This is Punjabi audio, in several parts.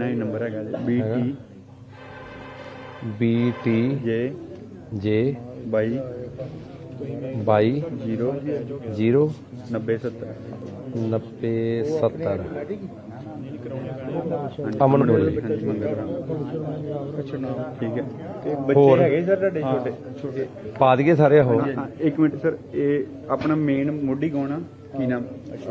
ਦੇਣਾ ਇਹ ਨੰਬਰ ਹੈਗਾ ਜੀ BT ਬੀ ਟੀ J ਜੇ 22 22 0 0 90 70 90 70 ਅਮਨ ਬੋਲੀ ਠੀਕ ਹੈ। ਤੇ ਬੱਚੇ? ਹੈਗੇ ਸਰ ਤੁਹਾਡੇ? ਛੋਟੇ ਛੋਟੇ। ਪਾ ਦਈਏ ਸਾਰੇ ਉਹ ਹਾਂ, ਇੱਕ ਮਿੰਟ ਸਰ ਇਹ ਆਪਣਾ ਮੇਨ ਮੋਢੀ ਕੌਣ ਆ? ਕੀ ਨਾਮ?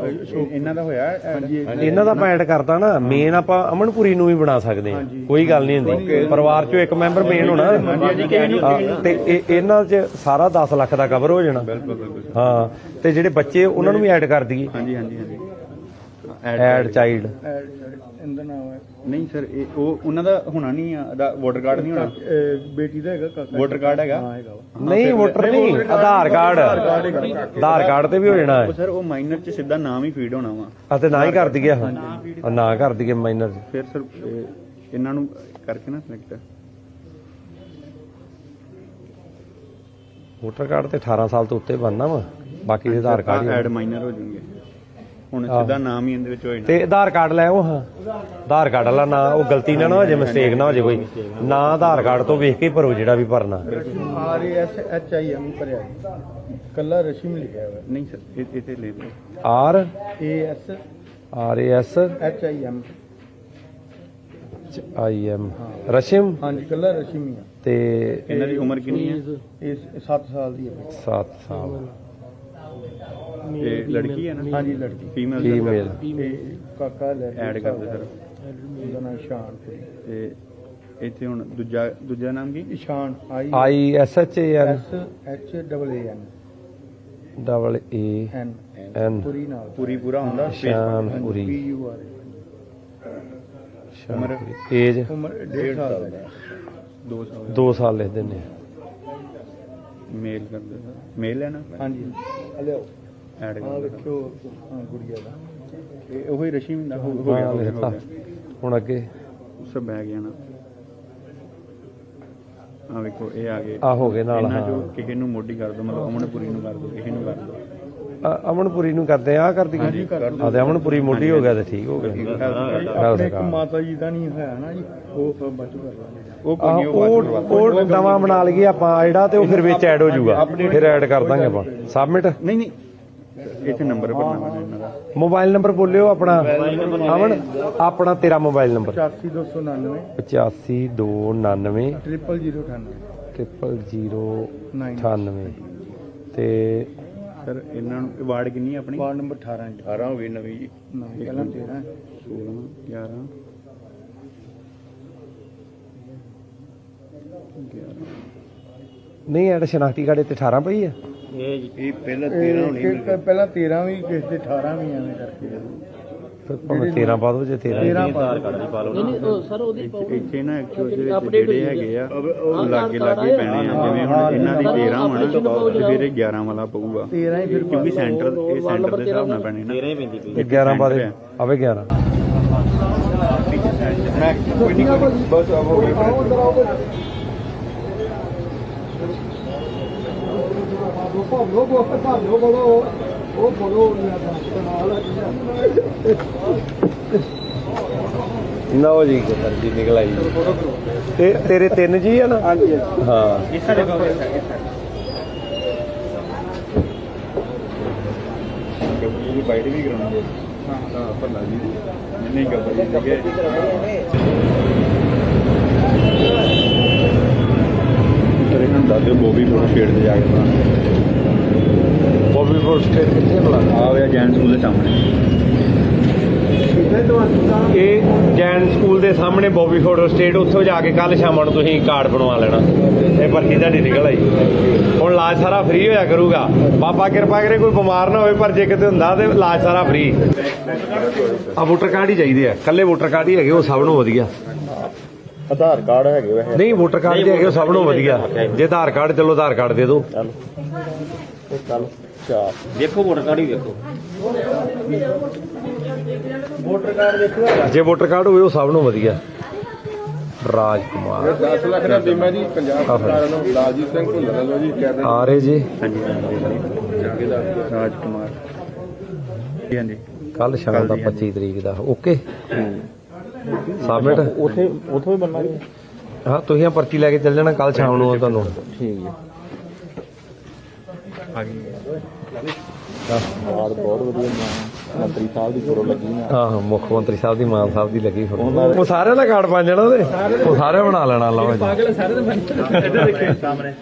ਇਹ- ਇਹਨਾਂ ਦਾ ਹੋਇਆ ਹਾਂਜੀ ਇਹਨਾਂ ਦਾ ਪੈਂਟ ਕਰਦਾ ਨਾ। ਮੇਨ ਆਪਾਂ ਅਮਨਪੁਰੀ ਨੂੰ ਵੀ ਬਣਾ ਸਕਦੇ ਹਾਂ। ਕੋਈ ਗੱਲ ਨਹੀਂ ਹੁੰਦੀ। ਪਰਿਵਾਰ ਚੋਂ ਇੱਕ ਮੈਂਬਰ ਮੇਨ ਹੋਣਾ। ਹਾਂ, ਤੇ ਇਹ- ਇਹਨਾਂ 'ਚ ਸਾਰਾ 10 ਲੱਖ ਦਾ ਕਵਰ ਹੋ ਜਾਣਾ। ਬਿਲਕੁਲ ਬਿਲਕੁਲ। ਹਾਂ। ਤੇ ਜਿਹੜੇ ਬੱਚੇ ਉਹਨਾਂ ਨੂੰ ਵੀ ਐਡ ਕਰ ਦਈਏ। ਹਾਂਜੀ ਹਾਂਜੀ ਹਾਂਜੀ। ਐਡ ਚਾਈਲਡ ਇਹਦਾ ਨਾਮ ਹੈ। ਨਹੀਂ ਸਰ ਇਹ ਉਹ ਉਹਨਾਂ ਦਾ ਹੋਣਾ ਨਹੀਂ ਆ ਦਾ ਵੋਟਰ ਕਾਰਡ ਨਹੀਂ ਹੋਣਾ? ਇਹ ਬੇਟੀ ਦਾ ਹੈਗਾ ਕਾਕਾ। ਵੋਟਰ ਕਾਰਡ ਹੈਗਾ? ਹਾਂ ਹੈਗਾ ਵਾ। ਨਹੀਂ ਵੋਟਰ ਨਹੀਂ ਆਧਾਰ ਕਾਰਡ ਆਧਾਰ ਕਾਰਡ ਤੇ ਵੀ ਹੋ ਜਾਣਾ ਉਹ ਹੈ। ਸਰ ਉਹ ਮਾਈਨਰ ਚ ਸਿੱਧਾ ਨਾਮ ਹੀ ਫੀਡ ਹੋਣਾ ਵਾ। ਅਤੇ ਨਾ ਹੀ ਕਰ ਦਈਏ ਹਾਂ ਨਾ ਕਰ ਦਈਏ ਮਾਈਨਰ ਫਿਰ ਸਰ ਇਹ ਇਹਨਾਂ ਨੂੰ ਕਰਕੇ ਨਾ ਸਿਲੈਕਟ ਵੋਟਰ ਕਾਰਡ ਤੇ 18 ਸਾਲ ਤੋਂ ਉੱਤੇ ਬਣਨਾ ਵਾ ਬਾਕੀ ਦੇ ਆਧਾਰ ਕਾਰਡ ਹੀ ਐਡ ਹੋਣੇ। ਮਾਈਨਰ ਹੋ ਜਾਣਗੇ। ਹੁਣ। ਸਿੱਧਾ ਨਾਮ ਹੀ ਇਹਦੇ ਵਿੱਚ ਹੋ ਜਾਣਾ। ਤੇ ਆਧਾਰ ਕਾਰਡ ਲੈ ਉਹ ਹਾਂ। ਆਧਾਰ ਕਾਰਡ ਵਾਲਾ ਨਾ ਉਹ ਗਲਤੀ ਨਾ ਨਾ ਹੋ ਜੇ ਮਿਸਟੇਕ ਨਾ ਹੋ ਜੇ ਕੋਈ। ਨਾ ਆਧਾਰ ਕਾਰਡ ਤੋਂ ਵੇਖ ਕੇ ਭਰੋ ਜਿਹੜਾ ਵੀ ਭਰਨਾ। R S H I M ਭਰਿਆ ਕੱਲਾ ਰਸ਼ਮ ਲਿਖਿਆ ਹੋਇਆ। ਨਹੀਂ ਸਰ ਇਹ ਇੱਥੇ ਲੈ ਲਓ। R A S R A S H I M I M Rasham? ਹਾਂਜੀ ਕੱਲਾ ਰਸ਼ਮ ਹੀ ਆ। ਤੇ ਇਹਨਾਂ ਦੀ ਉਮਰ ਕਿੰਨੀ ਹੈ ਇਹ 7 ਸਾਲ ਦੀ ਹੈ 7 ਸਾਲ। ਇਹ ਲੜਕੀ ਹੈ ਨਾ? ਹਾਂਜੀ ਲੜਕੀ। ਫੀਮੇਲ ਫੀਮੇਲ ਤੇ ਕਾਕਾ ਲੈ ਐਡ ਕਰ ਦਿਓ ਸਰ। ਉਹਦਾ ਨਾਮ ਸ਼ਾਨਪੁਰੀ। ਤੇ ਇੱਥੇ ਹੁਣ ਦੂਜਾ ਦੂਜਾ ਨਾਮ ਕੀ? Ishaan I I S H A N S H double A N double A N N ਪੂਰੀ ਨਾਲ। ਪੂਰੀ ਪੂਰਾ ਹੁੰਦਾ? space P Shanpuri U R age ਉਮਰ 1.5 ਸਾਲ। ਦਾ ਦੋ ਸਾਲ 2 ਸਾਲ ਲਿਖ ਦਿੰਨੇ ਮੇਲ ਕਰ ਦਿਓ ਸਰ। ਮੇਲ ਹੈ ਨਾ ਹਾਂਜੀ। ਆ ਲਿਓ ਐਡ ਕਰ ਦਿਓ ਵੇਖਿਓ ਹਾਂ ਗੁੜੀਆ ਦਾ। ਇਹ ਉਹੀ ਰਸ਼ੀਮ ਦਾ ਹੋ ਹੋ ਗਿਆ ਹਾਂ ਗਿਆ, ਲਿਖਤਾ। ਹੋ ਗਿਆ। ਹੁਣ ਅੱਗੇ। ਸਭ ਬਹਿ ਗਿਆ ਨਾ। ਆ ਵੇਖੋ ਇਹ ਆ ਗਏ। ਆ ਹੋ ਗਏ ਨਾਲ ਇਹਨਾਂ ਹਾਂ। ਚੋਂ ਕਿਸੇ ਨੂੰ ਮੋਢੀ ਕਰ ਦੋ ਮਤਲਬ ਅਮਨਪੁਰੀ ਨੂੰ ਕਰ ਦੋ ਕਿਸੇ ਨੂੰ ਕਰ ਦੋ। ਅਮਨਪੁਰੀ ਨੂੰ ਕਰਦੇ ਆ ਕਰ ਦਈਏ ਆ। ਤੇ ਅਮਨਪੁਰੀ ਮੋਢੀ ਹੋ ਗਿਆ ਤੇ ਠੀਕ ਹੋ ਗਿਆ। ਆਪਣੇ ਇੱਕ ਮਾਤਾ ਜੀ ਦਾ ਨਹੀਂ ਹੋਇਆ ਨਾ ਜੀ ਉਹ ਫਿਰ ਬਚ ਕਰ ਲਾਂਗੇ। ਉਹ ਕੋਈ ਆਹ, ਉਹ ਉਹ ਉਹ ਨਵਾਂ ਬਣਾ ਲਈਏ ਆਪਾਂ ਜਿਹੜਾ ਤੇ ਉਹ ਫਿਰ ਵਿੱਚ ਐਡ ਹੋ ਜਾਊਗਾ। ਫਿਰ ਐਡ ਕਰ ਦਾਂਗੇ ਆਪਾਂ। ਸਬਮਿਟ ਨਹੀਂ ਨਹੀਂ। ਇੱਥੇ ਨੰਬਰ ਭਰਨਾ ਵਾ। ਇਹਨਾਂ ਦਾ ਮੋਬਾਈਲ ਨੰਬਰ ਬੋਲਿਓ ਆਪਣਾ ਅਮਨ ਆਪਣਾ ਤੇਰਾ ਮੋਬਾਈਲ ਨੰਬਰ 85299 85299 ਟ੍ਰਿਪਲ 098 0098 ਤੇ ਸਰ ਇਹਨਾਂ ਨੂੰ ਵਾਰਡ ਕਿੰਨੀ ਹੈ ਆਪਣੀ? ਵਾਰਡ ਨੰਬਰ 18 ਜੀ। 18 ਹੋ ਗਈ ਨਵੀਂ ਜੀ। ਪਹਿਲਾਂ 13 16 11 ਨਹੀਂ ਐਡ ਸ਼ਨਾਖਤੀ ਕਾਰਡ ਤੇ 18 ਪਈ ਆ। ਇਹ ਪਹਿਲਾਂ ਇਹ ਪਹਿਲਾਂ 13 ਵੀ ਕਿਸੇ ਦੇ 18 ਵੀ ਐਵੇਂ ਕਰਕੇ। ਭਾਵੇਂ 13 ਪਾ ਦੋ ਜੇ 13 13 ਪਾ ਇੱਥੇ ਨਾ ਐਕਚੁਅਲ ਵਿੱਚ ਜਿਹੜੇ ਹੈਗੇ ਆ। ਉਹ ਲਾਗੇ ਲਾਗੇ ਪੈਣੇ ਆ। ਜਿਵੇਂ ਹੁਣ ਇਹਨਾਂ ਦੀ 13 ਹੋਣਾ ਤੇ ਫਿਰ ਇਹ 11 ਵਾਲਾ ਪਊਗਾ। 13 ਹੀ ਫਿਰ ਕਿਉਂਕਿ ਸੈਂਟਰ ਇਹ ਸੈਂਟਰ ਦੇ ਹਿਸਾਬ ਨਾਲ ਪੈਣੇ ਨਾ। 13 ਹੀ ਪੈਂਦੀ ਤੇ। 11 ਪਾ ਦੇ ਆਵੇ 11 ਕੋਈ ਨਹੀਂ। ਬਸ ਅਬ ਹੋ ਗਿਆ। ਲਓ ਜੀ ਜੀ ਨਿਕਲ ਆਈ। ਤੇ ਤੇਰੇ ਤਿੰਨ ਜੀ ਆ ਨਾ? ਹਾਂਜੀ। ਹਾਂ। ਇਸ ਸਾਡੇ ਕੋਲ ਦੀ ਬਾਈਟ ਵੀ ਕਰਾਉਣੀ ਹਾਂ। ਹਾਂ ਭੱਲਾ ਜੀ। ਨਹੀਂ ਗੱਬੂ ਜੀ ਤੇਰੇ ਨਾਲ ਦੱਸ ਬੋਬੀ ਫੋਟੋ ਸ਼ੇਡ ਤੇ ਜਾ ਕੇ ਬਣਾ ਬੋਬੀ ਫੋਰ ਸਟੇਟ ਕਿੱਥੇ ਬਲਾ ਆ ਗਿਆ ਜੈਨ ਸਕੂਲ ਦੇ ਸਾਹਮਣੇ। ਇਹ ਜੈਨ ਸਕੂਲ ਦੇ ਸਾਹਮਣੇ ਬੋਬੀ ਫੋਟੋ ਸਟੇਟ ਉੱਥੋਂ ਜਾ ਕੇ ਕੱਲ ਸ਼ਾਮ ਨੂੰ ਤੁਸੀਂ ਕਾਰਡ ਬਣਵਾ ਲੈਣਾ। ਇਹ ਭਰਤੀ ਤੁਹਾਡੀ ਨਿਕਲ ਆਈ। ਹੁਣ ਇਲਾਜ ਸਾਰਾ ਫ੍ਰੀ ਹੋਇਆ ਕਰੂਗਾ। ਬਾਬਾ ਕਿਰਪਾ ਕਰੇ ਕੋਈ ਬਿਮਾਰ ਨਾ ਹੋਵੇ ਪਰ ਜੇ ਕਿਤੇ ਹੁੰਦਾ ਤੇ ਇਲਾਜ ਸਾਰਾ ਫ੍ਰੀ ਆ ਵੋਟਰ ਕਾਰਡ ਹੀ ਚਾਹੀਦੇ ਆ। ਕੱਲੇ ਵੋਟਰ ਕਾਰਡ ਹੀ ਹੈਗੇ ਉਹ ਸਭ ਨੂੰ ਵਧੀਆ। ਆਧਾਰ ਕਾਰਡ ਹੈਗੇ ਵੈਸੇ। ਨਹੀਂ ਵੋਟਰ ਕਾਰਡ ਜੇ ਹੈਗੇ ਉਹ ਸਭ ਨੂੰ ਵਧੀਆ। ਜੇ ਆਧਾਰ ਕਾਰਡ ਚਲੋ ਆਧਾਰ ਕਾਰਡ ਦੇ ਦਿਓ। ਦੇਖੋ ਵੋਟਰ ਕਾਰਡ ਹੀ ਦੇਖੋ ਵੋਟਰ ਕਾਰਡ ਦੇਖੋ ਜੇ ਵੋਟਰ ਕਾਰਡ ਹੋਵੇ ਉਹ ਸਭ ਨੂੰ ਵਧੀਆ। ਰਾਜ ਕੁਮਾਰ 10 ਲੱਖ ਦਾ ਬੀਮਾ ਜੀ ਪੰਜਾਬ ਸਰਕਾਰ ਵੱਲੋਂ ਲਾਲਜੀਤ ਸਿੰਘ ਭੁੱਲਰ ਵੱਲੋਂ ਜੀ ਕਹਿੰਦੇ ਆ ਰਹੇ ਜੀ। ਹਾਂਜੀ ਰਾਜ ਕੁਮਾਰ ਹਾਂਜੀ। ਕੱਲ ਸ਼ਾਮ ਦਾ 25 ਤਰੀਕ ਦਾ। ਓਕੇ। ਸਬਮਿਟ ਉਥੇ ਉਥੋਂ ਹੀ ਬੰਨਾ ਜੀ ਹਾਂ ਤੁਸੀਂ ਆ ਪਰਚੀ ਲੈ ਕੇ ਚੱਲ ਜਾਣਾ ਕੱਲ ਸ਼ਾਮ ਨੂੰ ਤੁਹਾਨੂੰ। ਠੀਕ ਹੈ। ਬਾਤ ਬਹੁਤ ਵਧੀਆ ਮੈਂ ਮੰਤਰੀ ਸਾਹਿਬ ਦੀ ਫੋਟੋ ਲੱਗੀ ਨਾ ਆਹ ਮੁੱਖ ਮੰਤਰੀ ਸਾਹਿਬ ਦੀ ਮਾਨ ਸਾਹਿਬ ਦੀ ਲੱਗੀ ਫੋਟੋ। ਉਹ ਸਾਰਿਆਂ ਦਾ ਕਾਰਡ ਬਣ ਜਾਣਾ ਉਹਦੇ? ਉਹ ਸਾਰੇ ਬਣਾ ਲੈਣਾ ਲਓ ਜੀ ਸਾਹਮਣੇ।